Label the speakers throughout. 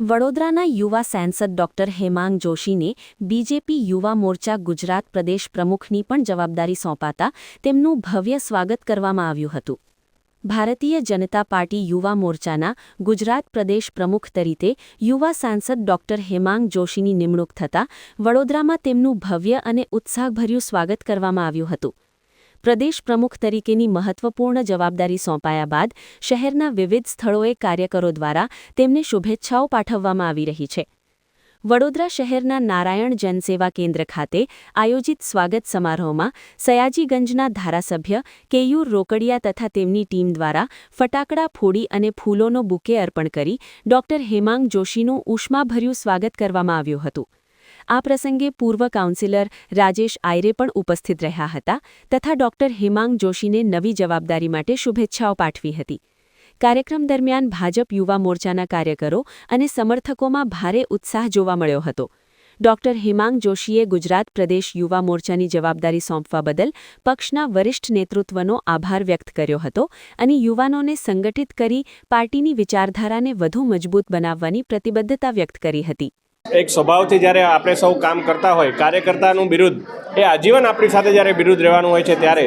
Speaker 1: વડોદરાના યુવા સાંસદ ડોક્ટર હેમાંગ જોશીને બીજેપી યુવા મોરચા ગુજરાત પ્રદેશ પ્રમુખની પણ જવાબદારી સોંપાતા તેમનું ભવ્ય સ્વાગત કરવામાં આવ્યું હતું. ભારતીય જનતા પાર્ટી યુવા મોરચાના ગુજરાત પ્રદેશ પ્રમુખ તરીકે યુવા સાંસદ ડોક્ટર હેમાંગ જોશીની નિમણૂક થતાં વડોદરામાં તેમનું ભવ્ય અને ઉત્સાહભર્યું સ્વાગત કરવામાં આવ્યું હતું. પ્રદેશ પ્રમુખ તરીકેની મહત્વપૂર્ણ જવાબદારી સોંપાયા બાદ શહેરના વિવિધ સ્થળોએ કાર્યકરો દ્વારા તેમને શુભેચ્છાઓ પાઠવવામાં આવી રહી છે. વડોદરા શહેરના નારાયણ જનસેવા કેન્દ્ર ખાતે આયોજિત સ્વાગત સમારોહમાં સયાજીગંજના ધારાસભ્ય કેયુર રોકડિયા તથા તેમની ટીમ દ્વારા ફટાકડા ફોડી અને ફૂલોનો બુકે અર્પણ કરી ડોક્ટર હેમાંગ જોશીનું ઉષ્માભર્યું સ્વાગત કરવામાં આવ્યું હતું. આ પ્રસંગે પૂર્વ કાઉન્સિલર રાજેશ આયરે પણ ઉપસ્થિત રહ્યા હતા તથા ડોક્ટર હેમાંગ જોશીને નવી જવાબદારી માટે શુભેચ્છાઓ પાઠવી હતી. કાર્યક્રમ દરમિયાન ભાજપ યુવા મોરચાના કાર્યકરો અને સમર્થકોમાં ભારે ઉત્સાહ જોવા મળ્યો હતો. ડોક્ટર હેમાંગ જોશીએ ગુજરાત પ્રદેશ યુવા મોરચાની જવાબદારી સોંપવા બદલ પક્ષના વરિષ્ઠ નેતૃત્વનો આભાર વ્યક્ત કર્યો હતો અને યુવાનોને સંગઠિત કરી પાર્ટીની વિચારધારાને વધુ મજબૂત બનાવવાની પ્રતિબદ્ધતા વ્યક્ત કરી હતી.
Speaker 2: એક સ્વભાવથી જ્યારે આપણે સૌ કામ કરતા હોય, કાર્યકર્તાનું બિરુદ, એ આજીવન આપણી સાથે જ્યારે બિરુદ રહેવાનું હોય છે ત્યારે,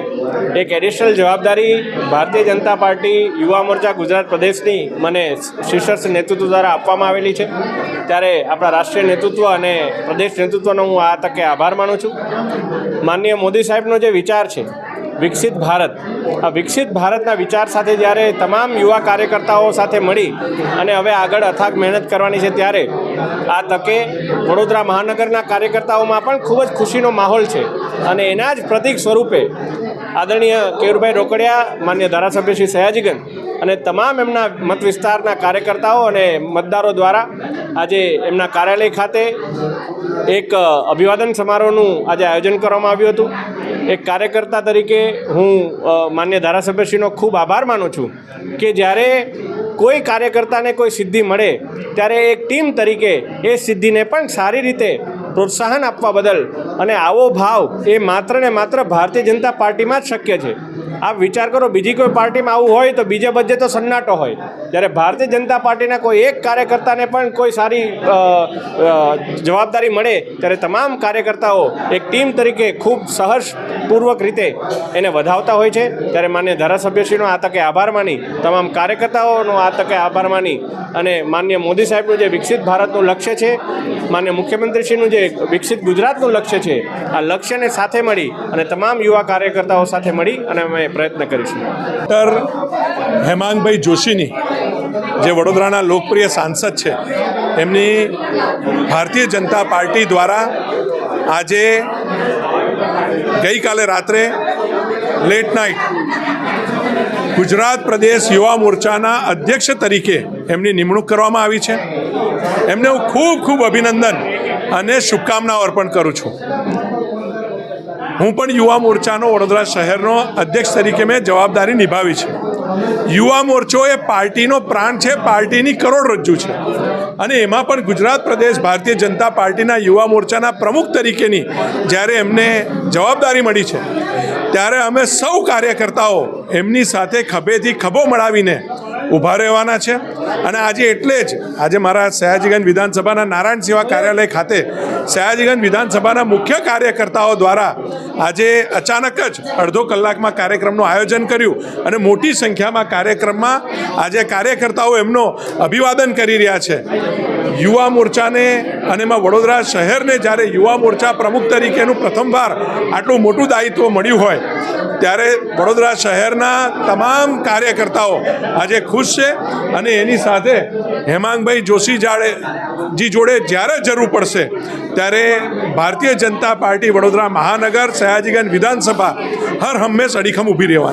Speaker 2: એક એડિશનલ જવાબદારી ભારતીય જનતા પાર્ટી, યુવા મોરચા, ગુજરાત પ્રદેશની મને શીર્ષસ્થ નેતૃત્વ દ્વારા આપવામાં આવેલી છે. ત્યારે આપણા રાષ્ટ્રીય નેતૃત્વ અને પ્રદેશ નેતૃત્વનો હું આ તકે આભાર માનું છું. માનનીય મોદી સાહેબનો જે વિચાર છે વિકસિત ભારત. આ વિકસિત ભારતના વિચાર સાથે જ્યારે તમામ યુવા કાર્યકર્તાઓ સાથે મળી અને હવે આગળ અથાગ મહેનત કરવાની છે ત્યારે આ તકે વડોદરા મહાનગરના કાર્યકર્તાઓમાં પણ ખૂબ જ ખુશીનો માહોલ છે. અને એના જ પ્રતિક સ્વરૂપે આદરણીય કેયુરભાઈ રોકડિયા, માન્ય ધારાસભ્ય શ્રી સયાજીગંજ અને તમામ એમના મત વિસ્તારના કાર્યકર્તાઓ અને મતદારો દ્વારા આજે એમના કાર્યાલય ખાતે એક અભિવાદન સમારોહનું આજે આયોજન કરવામાં આવ્યું હતું. એક કાર્યકર્તા તરીકે હું માન્ય ધારાસભ્યશ્રીનો ખૂબ આભાર માનું છું કે જ્યારે કોઈ કાર્યકર્તાને કોઈ સિદ્ધિ મળે, ત્યારે એક ટીમ તરીકે એ સિદ્ધિને પણ સારી રીતે પ્રોત્સાહન આપવા બદલ અને આવો ભાવ એ માત્ર ને માત્ર ભારતીય જનતા પાર્ટીમાં જ શક્ય છે. આપ વિચાર કરો, બીજી કોઈ પાર્ટીમાં આવું હોય તો બીજે બધે તો સન્નાટો હોય. જ્યારે ભારતીય જનતા પાર્ટીના કોઈ એક કાર્યકર્તાને પણ કોઈ સારી જવાબદારી મળે, ત્યારે તમામ કાર્યકર્તાઓ એક ટીમ તરીકે ખૂબ સહર્ષપૂર્વક રીતે એને વધાવતા હોય છે. ત્યારે માન્ય ધારાસભ્યશ્રીનો આ તકે આભાર માની, તમામ કાર્યકર્તાઓનો આ તકે આભાર માની અને માન્ય મોદી સાહેબનું જે વિકસિત ભારતનું લક્ષ્ય છે, માન્ય મુખ્યમંત્રીશ્રીનું જે વિકસિત ગુજરાતનું લક્ષ્ય છે. આ લક્ષ્યને સાથે મળી અને તમામ યુવા કાર્યકર્તાઓ સાથે મળી અને અમે પ્રયત્ન કરીશું.
Speaker 3: ડૉક્ટર હેમાંગભાઈ જોશીની જે વડોદરાના લોકપ્રિય સાંસદ છે, એમની ભારતીય જનતા પાર્ટી દ્વારા આજે ગઈકાલે રાત્રે લેટ નાઇટ ગુજરાત પ્રદેશ યુવા મોરચાના અધ્યક્ષ તરીકે એમની નિમણૂક કરવામાં આવી છે. એમને હું ખૂબ ખૂબ અભિનંદન અને શુભકામનાઓ અર્પણ કરું છું. હું પણ યુવા મોરચાનો વડોદરા શહેરનો અધ્યક્ષ તરીકે મેં જવાબદારી નિભાવી છે. યુવા મોરચો એ પાર્ટીનો પ્રાણ છે, પાર્ટીની કરોડરજ્જુ છે. અને એમાં પણ ગુજરાત પ્રદેશ ભારતીય જનતા પાર્ટીના યુવા મોરચાના પ્રમુખ તરીકેની જ્યારે એમને જવાબદારી મળી છે, ત્યારે અમે સૌ કાર્યકર્તાઓ એમની સાથે ખભેથી ખભો મળાવીને ઊભા રહેવાના છે. અને આજે એટલે જ આજે મારા સયાજીગંજ વિધાનસભાના નારાયણ સેવા કાર્યાલય ખાતે સયાજીગંજ વિધાનસભાના મુખ્ય કાર્યકર્તાઓ દ્વારા આજે અચાનક જ અડધો કલાકમાં કાર્યક્રમનું આયોજન કર્યું અને મોટી સંખ્યામાં કાર્યક્રમમાં આજે કાર્યકર્તાઓ એમનો અભિવાદન કરી રહ્યા છે. યુવા મોરચાને અને એમાં વડોદરા શહેરને જ્યારે યુવા મોરચા પ્રમુખ તરીકેનું પ્રથમવાર આટલું મોટું દાયિત્વ મળ્યું હોય, ત્યારે વડોદરા શહેરના તમામ કાર્યકર્તાઓ આજે ખુશ છે અને એની સાથે હેમાંગભાઈ જોશી જાડે જી જોડે જ્યારે જરૂર પડશે, ત્યારે ભારતીય જનતા પાર્ટી વડોદરા મહાનગર સયાજીગંજ વિધાનસભા હર હંમેશ અડીખમ ઊભી રહેવાની.